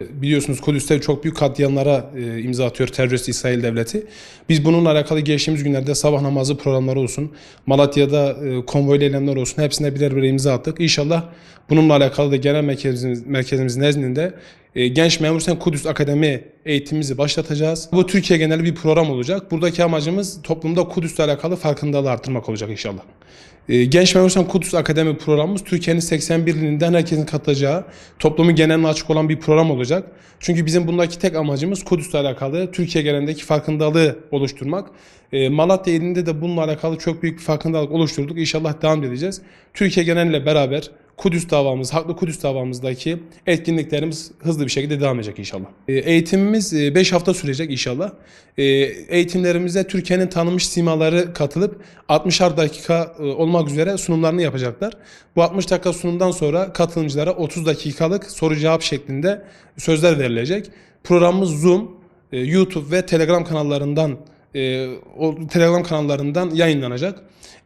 Biliyorsunuz Kudüs'te çok büyük katliamlara e, imza atıyor terörist İsrail devleti. Biz bununla alakalı geçtiğimiz günlerde sabah namazı programları olsun, Malatya'da e, konvoylu eylemler olsun hepsine birer birer imza attık. İnşallah bununla alakalı da genel merkezimiz, merkezimiz nezdinde e, Genç Memur Sen Kudüs Akademi eğitimimizi başlatacağız. Bu Türkiye genel bir program olacak. Buradaki amacımız toplumda Kudüs'le alakalı farkındalığı arttırmak olacak inşallah. E, Genç Sen Kudüs Akademi programımız Türkiye'nin 81 ilinden herkesin katılacağı, toplumun geneline açık olan bir program olacak. Çünkü bizim bundaki tek amacımız Kudüs'le alakalı Türkiye genelindeki farkındalığı oluşturmak. E, Malatya ilinde de bununla alakalı çok büyük bir farkındalık oluşturduk. İnşallah devam edeceğiz. Türkiye geneliyle beraber Kudüs davamız, Haklı Kudüs davamızdaki etkinliklerimiz hızlı bir şekilde devam edecek inşallah. E, Eğitimimiz 5 hafta sürecek inşallah. E, Eğitimlerimize Türkiye'nin tanınmış simaları katılıp 60'ar dakika e, olmak üzere sunumlarını yapacaklar. Bu 60 dakika sunumdan sonra katılımcılara 30 dakikalık soru cevap şeklinde sözler verilecek. Programımız Zoom, e, YouTube ve Telegram kanallarından e, o Telegram kanallarından yayınlanacak.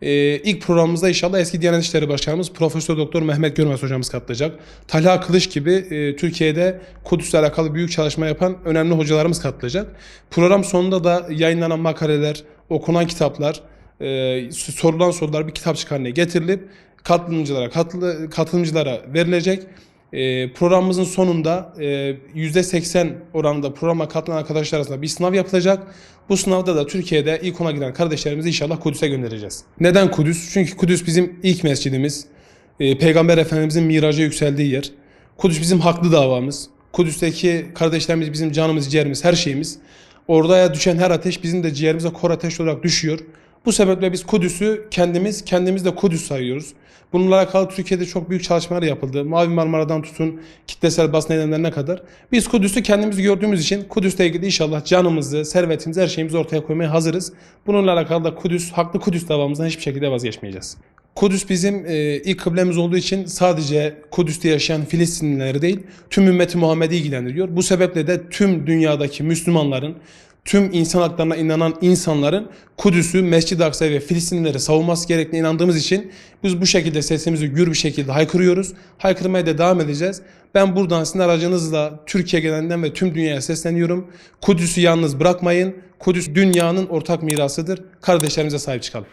E, ilk programımızda inşallah eski Diyanet İşleri Başkanımız Profesör Doktor Mehmet Görmez hocamız katılacak. Talha Kılıç gibi e, Türkiye'de Kudüs'le alakalı büyük çalışma yapan önemli hocalarımız katılacak. Program sonunda da yayınlanan makaleler, okunan kitaplar, e, sorulan sorular bir kitapçık haline getirilip katılımcılara katılı, katılımcılara verilecek. E, programımızın sonunda e, %80 oranında programa katılan arkadaşlar arasında bir sınav yapılacak. Bu sınavda da Türkiye'de ilk ona giden kardeşlerimizi inşallah Kudüs'e göndereceğiz. Neden Kudüs? Çünkü Kudüs bizim ilk mescidimiz. E, Peygamber Efendimizin miraca yükseldiği yer. Kudüs bizim haklı davamız. Kudüs'teki kardeşlerimiz bizim canımız, ciğerimiz, her şeyimiz. Oraya düşen her ateş bizim de ciğerimize kor ateş olarak düşüyor. Bu sebeple biz Kudüs'ü kendimiz, kendimiz de Kudüs sayıyoruz. Bununla alakalı Türkiye'de çok büyük çalışmalar yapıldı. Mavi Marmara'dan tutun kitlesel basın eylemlerine kadar. Biz Kudüs'ü kendimiz gördüğümüz için Kudüs'le ilgili inşallah canımızı, servetimizi, her şeyimizi ortaya koymaya hazırız. Bununla alakalı da Kudüs, haklı Kudüs davamızdan hiçbir şekilde vazgeçmeyeceğiz. Kudüs bizim e, ilk kıblemiz olduğu için sadece Kudüs'te yaşayan Filistinlileri değil, tüm ümmeti Muhammed'i ilgilendiriyor. Bu sebeple de tüm dünyadaki Müslümanların, tüm insan haklarına inanan insanların Kudüs'ü, Mescid-i Aksa'yı ve Filistinlileri savunması gerektiğine inandığımız için biz bu şekilde sesimizi gür bir şekilde haykırıyoruz. Haykırmaya da devam edeceğiz. Ben buradan sizin aracınızla Türkiye genelinden ve tüm dünyaya sesleniyorum. Kudüs'ü yalnız bırakmayın. Kudüs dünyanın ortak mirasıdır. Kardeşlerimize sahip çıkalım.